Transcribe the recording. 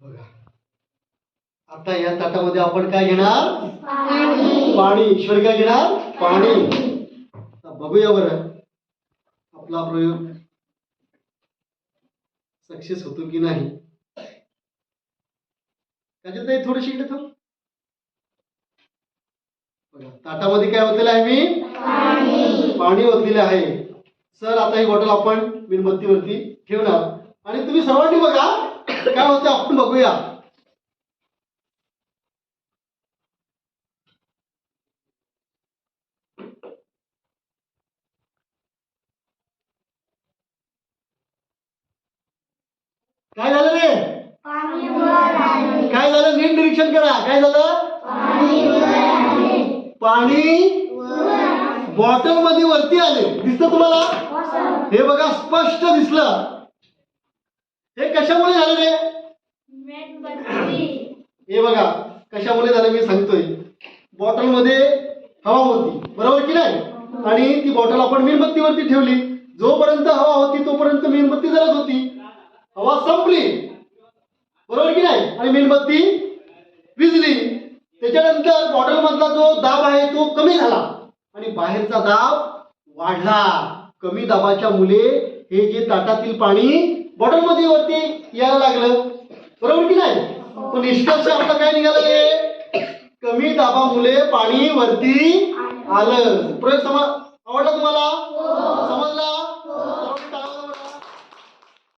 बघा. आता या ताटामध्ये आपण काय घेणार? पाणी. ईश्वर काय घेणार? पाणी. बघूया बरं. आपला प्रयोग सक्सेस होतो की नाही? त्याच्यात थोडीशी इकडे थांब. बघा ताटामध्ये काय ओतलेलं आहे मी? पाणी. ओतलेलं आहे. सर आता ही बॉटल आपण मेणबत्तीवरती ठेवणार आणि तुम्ही सर्वांनी बघा काय होते आपण बघूया. काय झालं रे? काय झालं? नीट निरीक्षण करा. काय झालं? पाणी बॉटलमध्ये वरती आले. दिसत तुम्हाला? हे बघा स्पष्ट दिसलं. हे कशामुळे झालं रे? हे बघा कशामुळे झालं मी सांगतोय. बॉटलमध्ये हवा होती बरोबर की नाही? आणि ती बॉटल आपण मेणबत्तीवरती ठेवली. जोपर्यंत हवा होती तोपर्यंत मेणबत्ती जळत होती. हवा संपली. बरोबर की नाही? आणि मेणबत्ती विजली. त्याच्यानंतर बॉटल मधला जो दाब आहे तो कमी झाला. आणि बाहेरचा दाब वाढला. कमी दाबाच्या मुले हे जे ताटातील पाणी बॉटलमध्ये वरती यायला लागलं. बरोबर की नाही? पण निष्कर्ष आपला काय निघालं कमी दाबामुळे पाणी वरती आलं. प्रयोग समा आवडला तुम्हाला?